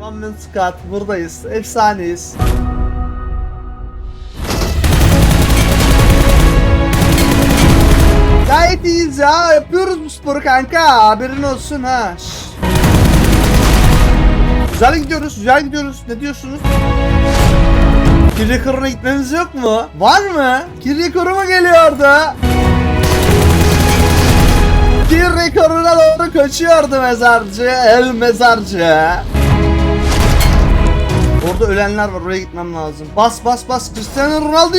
One Man Squad buradayız. Efsaneyiz. Gayet iyiyiz ya. Yapıyoruz bu sporu kanka. Haberin olsun ha. Şşş. Güzel gidiyoruz, güzel gidiyoruz. Ne diyorsunuz? Kill rekoruna gitmemiz yok mu? Var mı? Kill rekoru mu geliyordu? Kill rekoruna doğru kaçıyordu mezarcı. El mezarcı. Orada ölenler var. Oraya gitmem lazım. Bas bas bas. Cristiano Ronaldo.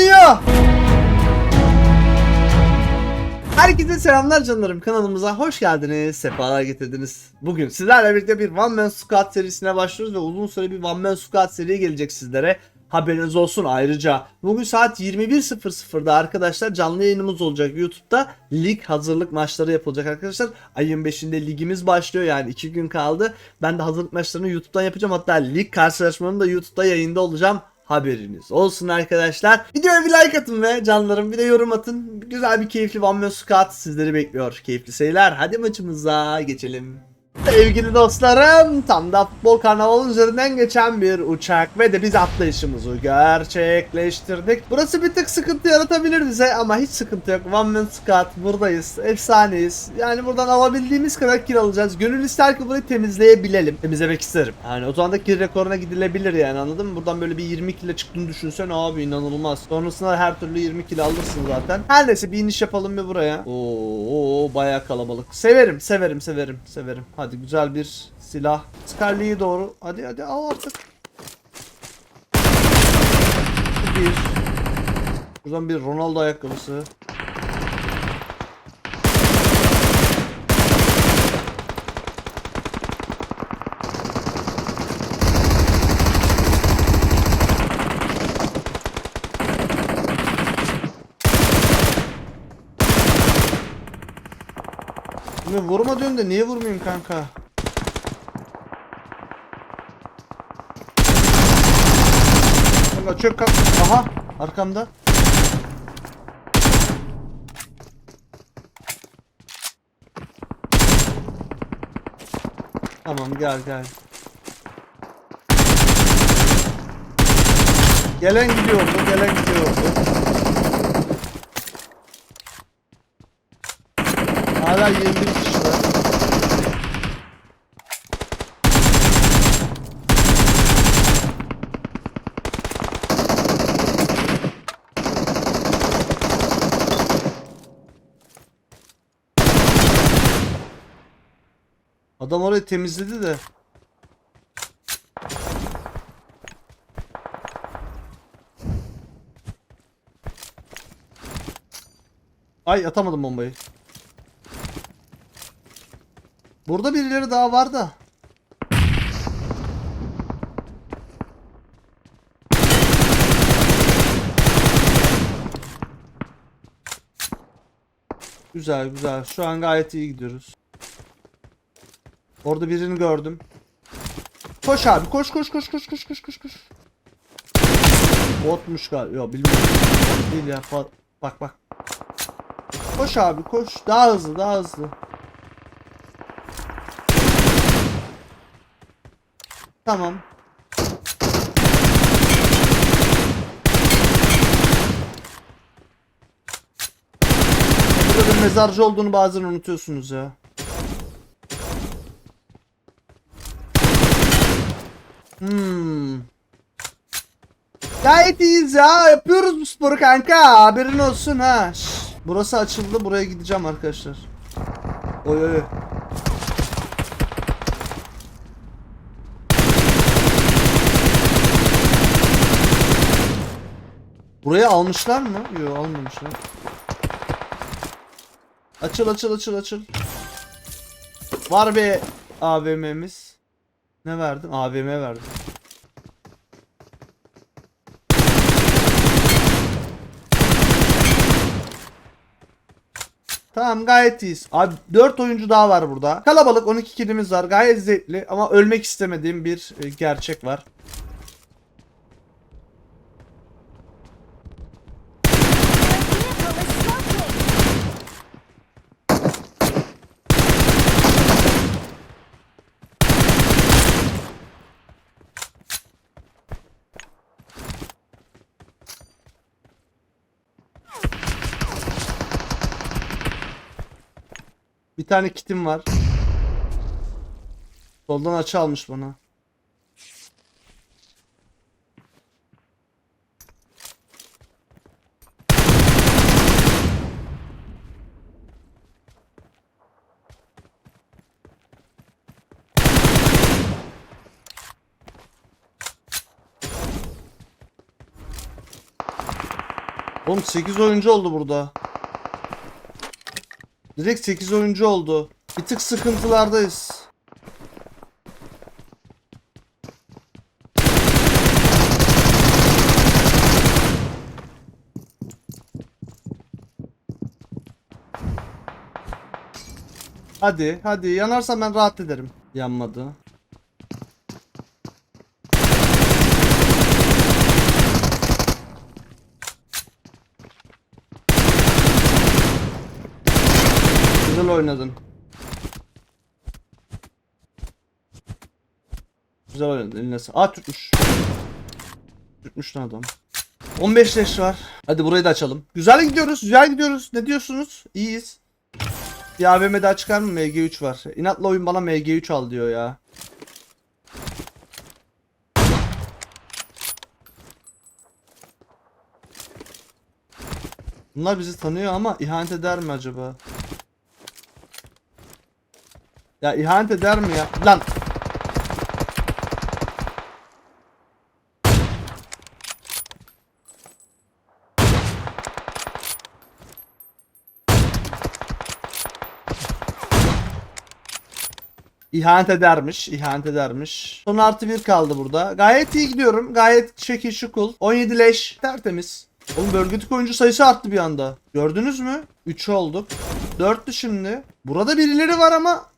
Herkese selamlar canlarım kanalımıza hoş geldiniz, sefalar getirdiniz. Bugün sizlerle birlikte bir One Man Squad serisine başlıyoruz ve uzun süre bir One Man Squad seriye gelecek sizlere. Haberiniz olsun ayrıca. Bugün saat 21.00'da arkadaşlar canlı yayınımız olacak YouTube'da. Lig hazırlık maçları yapılacak arkadaşlar. Ayın 5'inde ligimiz başlıyor yani 2 gün kaldı. Ben de hazırlık maçlarını YouTube'dan yapacağım. Hatta lig karşılaşmalarını da YouTube'da yayında olacağım. Haberiniz olsun arkadaşlar. Videoya bir like atın ve canlarım bir de yorum atın. Güzel bir keyifli One Man Squad sizleri bekliyor. Keyifli seyirler. Hadi maçımıza geçelim. Sevgili dostlarım, tam da futbol karnavalın üzerinden geçen bir uçak ve de biz atlayışımızı gerçekleştirdik. Burası bir tık sıkıntı yaratabilir bize ama hiç sıkıntı yok. One Man Squad buradayız, efsaneyiz. Yani buradan alabildiğimiz kadar kill alacağız. Gönül ister ki burayı temizleyebilelim. Temizlemek isterim. Yani o zaman rekoruna gidilebilir yani anladın mı? Buradan böyle bir 20 kille çıktığını düşünsen abi inanılmaz. Sonrasında her türlü 20 kill alırsın zaten. Her neyse bir iniş yapalım bir buraya. Oo, oo bayağı kalabalık. Severim, severim, severim, severim. Hadi güzel bir silah. Scarlet'i doğru. Hadi hadi al artık. Bir. Buradan bir Ronaldo ayakkabısı. Şimdi vurma diyorsun da niye vurmayayım kanka? Kanka çök kalk. Aha arkamda. Tamam gel gel. Gelen gidiyordu, gelen gidiyordu. Hala 21 kişi var. Adam orayı temizledi de. Ay atamadım bombayı. Burada birileri daha var da. Güzel güzel. Şu an gayet iyi gidiyoruz. Orada birini gördüm. Koş abi koş koş koş koş koş koş koş koş. Botmuş galiba. Yok bilmiyorum. Değil ya. Bak bak. Koş abi koş. Daha hızlı daha hızlı. Tamam. Burada bir mezarcı olduğunu bazen unutuyorsunuz ya. Hmm. Gayet iyiyiz ya. Yapıyoruz bu sporu kanka. Haberin olsun ha. Şşş. Burası açıldı. Buraya gideceğim arkadaşlar. Oy oy. Oy. Burayı almışlar mı? Yok almamışlar. Açıl açıl açıl açıl. Var bir AVM'miz. Ne verdim? AVM verdim. Tamam gayet iyiyiz. Abi 4 oyuncu daha var burada. Kalabalık 12 kilimiz var. Gayet zevkli ama ölmek istemediğim bir e, gerçek var. Bir tane kitim var. Soldan açı almış bana. Oğlum 8 oyuncu oldu burada. Direkt 8 oyuncu oldu. Bir tık sıkıntılardayız. Hadi, hadi yanarsam ben rahat ederim. Yanmadı. Güzel oynadın. Güzel oynadın. Eline sa- Aa tutmuş. Tutmuş lan adam. 15 leş var. Hadi burayı da açalım. Güzel gidiyoruz. Güzel gidiyoruz. Ne diyorsunuz? İyiyiz. Bir AVM daha çıkar mı? MG3 var. İnatla oyun bana MG3 al diyor ya. Bunlar bizi tanıyor ama ihanet eder mi acaba? Ya ihanet eder mi ya? Lan İhanet edermiş, ihanet edermiş. Son artı bir kaldı burada. Gayet iyi gidiyorum. Gayet şekil şukul. 17 leş. Tertemiz. Oğlum bölgetik oyuncu sayısı arttı bir anda. Gördünüz mü? 3 olduk. 4'tü şimdi. Burada birileri var ama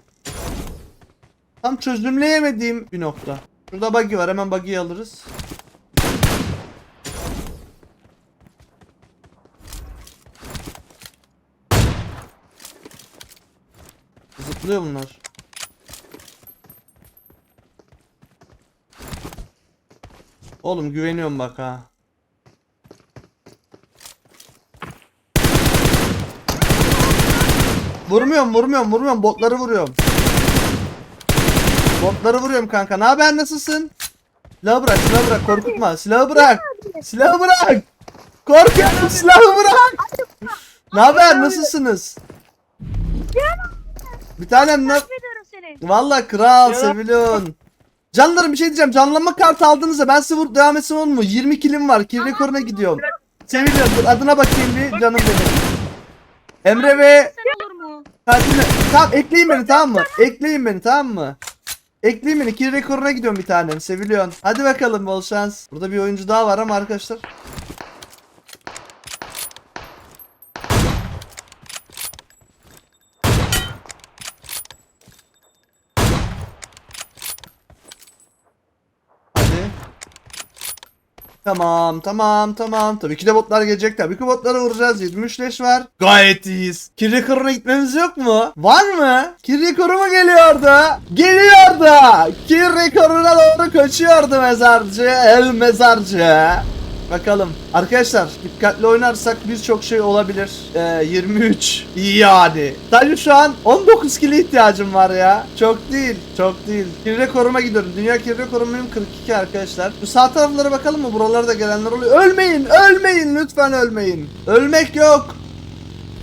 tam çözümleyemediğim bir nokta. Şurada buggy var. Hemen buggy'yi alırız. Zıplıyor bunlar. Oğlum güveniyorum bak ha. Vurmuyorum vurmuyorum vurmuyorum botları vuruyorum. Botları vuruyorum kanka. Ne haber nasılsın? Silahı bırak silahı bırak korkutma. Silahı bırak. Silahı bırak. Korkuyorum silahı bırak. Ne haber nasılsınız? Bir tanem ne? Affediyorum seni. Valla kral seviliyorsun. Canlarım bir şey diyeceğim. Canlanma kartı aldığınızda ben size vurup devam etsin olur mu? 20 kilim var. Kill rekoruna gidiyorum. Seviliyorum. Dur adına bakayım bir canım benim. Emre ve Sen olur mu? Fatime. Tamam ekleyin beni tamam mı? Ekleyin beni tamam mı? Ekleyin beni. Kill rekoruna gidiyorum bir tanem. Seviliyorsun. Hadi bakalım bol şans. Burada bir oyuncu daha var ama arkadaşlar. Tamam tamam tamam. Tabii ki de botlar gelecek. Tabii ki botları vuracağız. 23 leş var. Gayet iyiyiz. Kill rekoruna gitmemiz yok mu? Var mı? Kill rekoru mu geliyordu? Geliyordu. Kill rekoruna doğru kaçıyordu mezarcı. El mezarcı. Bakalım. Arkadaşlar dikkatli oynarsak birçok şey olabilir. Ee, 23. İyi yani. Sadece şu an 19 kilo ihtiyacım var ya. Çok değil. Çok değil. Kill rekoruma gidiyorum. Dünya kill rekorum benim 42 arkadaşlar. Bu sağ taraflara bakalım mı? Buralarda da gelenler oluyor. Ölmeyin. Ölmeyin. Lütfen ölmeyin. Ölmek yok.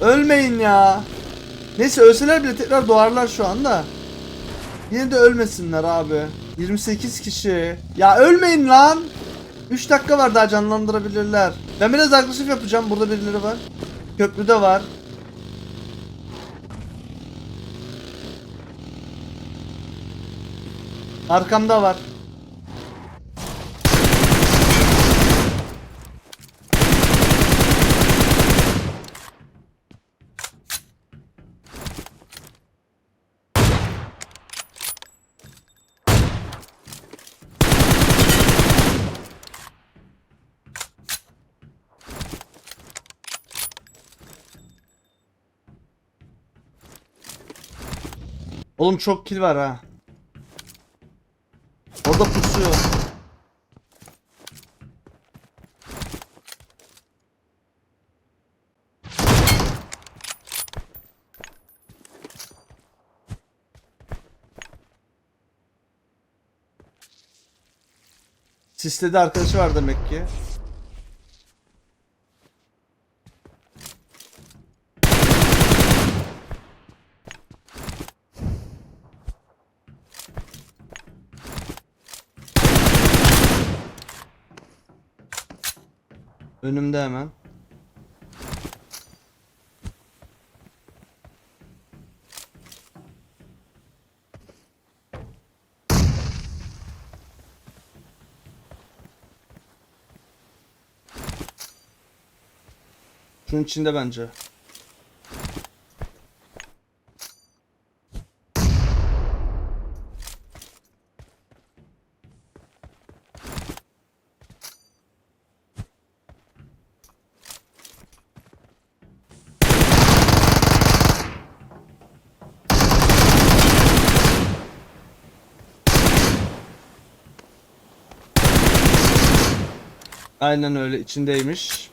Ölmeyin ya. Neyse ölseler bile tekrar doğarlar şu anda. Yine de ölmesinler abi. 28 kişi. Ya ölmeyin lan. 3 dakika var daha canlandırabilirler. Ben biraz agresif yapacağım. Burada birileri var. Köprüde var. Arkamda var. Oğlum çok kill var ha. Orada pusuyor. Sisledi arkadaşı var demek ki. Önümde hemen. Şunun içinde bence. Aynen öyle içindeymiş.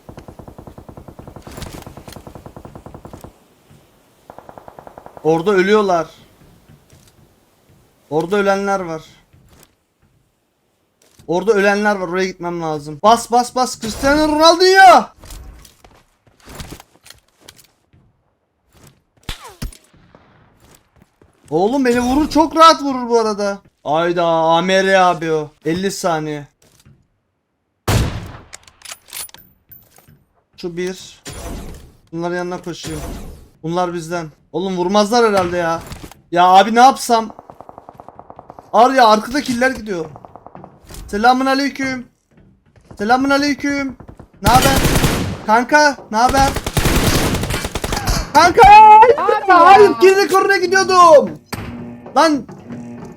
Orada ölüyorlar. Orada ölenler var. Orada ölenler var. Oraya gitmem lazım. Bas bas bas. Cristiano Ronaldo. Oğlum beni vurur çok rahat vurur bu arada. Ayda Amer abi o. 50 saniye. Şu bir. Bunların yanına koşayım. Bunlar bizden. Oğlum vurmazlar herhalde ya. Ya abi ne yapsam? Ar ya arkada killer gidiyor. Selamun aleyküm. Selamun aleyküm. Ne haber? Kanka, ne haber? Kanka! Hayır, kill rekoruna gidiyordum. Lan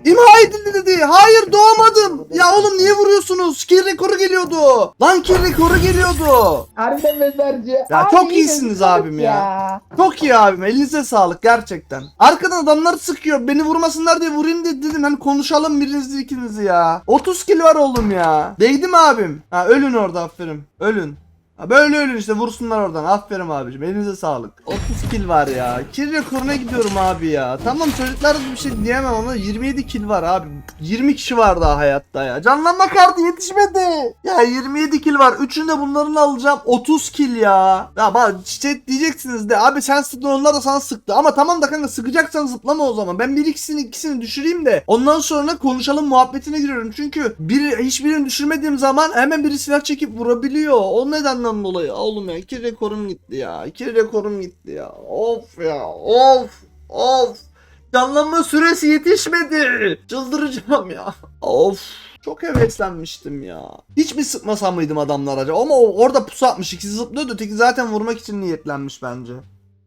İmha edildi dedi. Hayır doğmadım. Ya oğlum niye vuruyorsunuz? Kill rekoru geliyordu. Lan kill rekoru geliyordu. Harbiden mezarcı. Ya çok iyisiniz abim ya. Çok iyi abim. Elinize sağlık gerçekten. Arkadan adamlar sıkıyor. Beni vurmasınlar diye vurayım de dedim. Hani konuşalım birinizi ikinizi ya. 30 kill var oğlum ya. Değdi mi abim? Ha ölün orada aferin. Ölün. Ha böyle ölün işte vursunlar oradan. Aferin abicim. Elinize sağlık. 30 kill var ya. Kill rekoruna gidiyorum abi ya. Tamam çocuklar bir şey diyemem ama 27 kill var abi. 20 kişi var daha hayatta ya. Canlanma kartı yetişmedi. Ya 27 kill var. Üçünü de bunların alacağım. 30 kill ya. Ya bak işte diyeceksiniz de abi sen sıktın onlar da sana sıktı. Ama tamam da kanka sıkacaksan zıplama o zaman. Ben bir ikisini ikisini düşüreyim de ondan sonra konuşalım muhabbetine giriyorum. Çünkü bir hiçbirini düşürmediğim zaman hemen biri silah çekip vurabiliyor. O nedenden dolayı. Oğlum ya iki rekorum gitti ya. İki rekorum gitti ya. Of ya. Of. Of. Canlanma süresi yetişmedi. Çıldıracağım ya. Of. Çok heveslenmiştim ya. Hiç mi sıkmasam mıydım adamlar acaba? Ama orada pusu atmış. İkisi zıplıyordu. Öteki zaten vurmak için niyetlenmiş bence.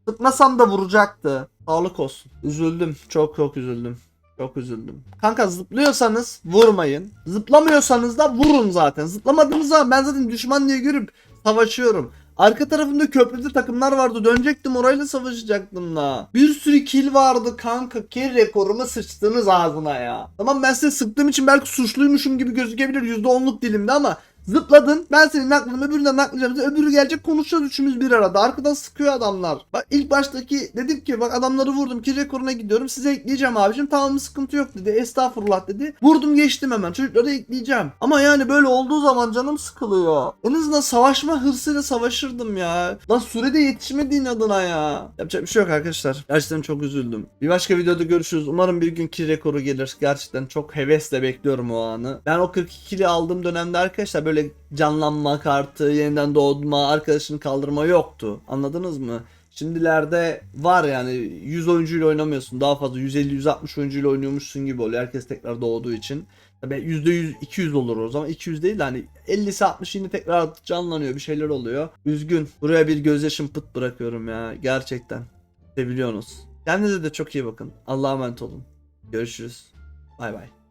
Sıkmasam da vuracaktı. Sağlık olsun. Üzüldüm. Çok çok üzüldüm. Çok üzüldüm. Kanka zıplıyorsanız vurmayın. Zıplamıyorsanız da vurun zaten. Zıplamadığınız zaman ben zaten düşman diye görüp savaşıyorum. Arka tarafında köprüde takımlar vardı. Dönecektim orayla savaşacaktım da. Bir sürü kill vardı kanka. Kill rekorumu sıçtınız ağzına ya. Tamam ben size sıktığım için belki suçluymuşum gibi gözükebilir. %10'luk dilimde ama Zıpladın. Ben senin nakladım. Öbüründen naklayacağım. Öbürü gelecek konuşacağız üçümüz bir arada. Arkadan sıkıyor adamlar. Bak ilk baştaki dedim ki bak adamları vurdum. Ki rekoruna gidiyorum. Size ekleyeceğim abicim. Tamam sıkıntı yok dedi. Estağfurullah dedi. Vurdum geçtim hemen. Çocukları ekleyeceğim. Ama yani böyle olduğu zaman canım sıkılıyor. En azından savaşma hırsıyla savaşırdım ya. Lan sürede yetişmediğin adına ya. Yapacak bir şey yok arkadaşlar. Gerçekten çok üzüldüm. Bir başka videoda görüşürüz. Umarım bir gün ki rekoru gelir. Gerçekten çok hevesle bekliyorum o anı. Ben o 42 kili aldığım dönemde arkadaşlar böyle canlanma kartı, yeniden doğma, arkadaşını kaldırma yoktu. Anladınız mı? Şimdilerde var yani 100 oyuncuyla oynamıyorsun. Daha fazla 150-160 oyuncuyla oynuyormuşsun gibi oluyor. Herkes tekrar doğduğu için. Tabii %100 200 olur o zaman. 200 değil de hani 50'si 60 yine tekrar canlanıyor. Bir şeyler oluyor. Üzgün. Buraya bir gözyaşım pıt bırakıyorum ya. Gerçekten. Seviliyorsunuz. Kendinize de çok iyi bakın. Allah'a emanet olun. Görüşürüz. Bay bay.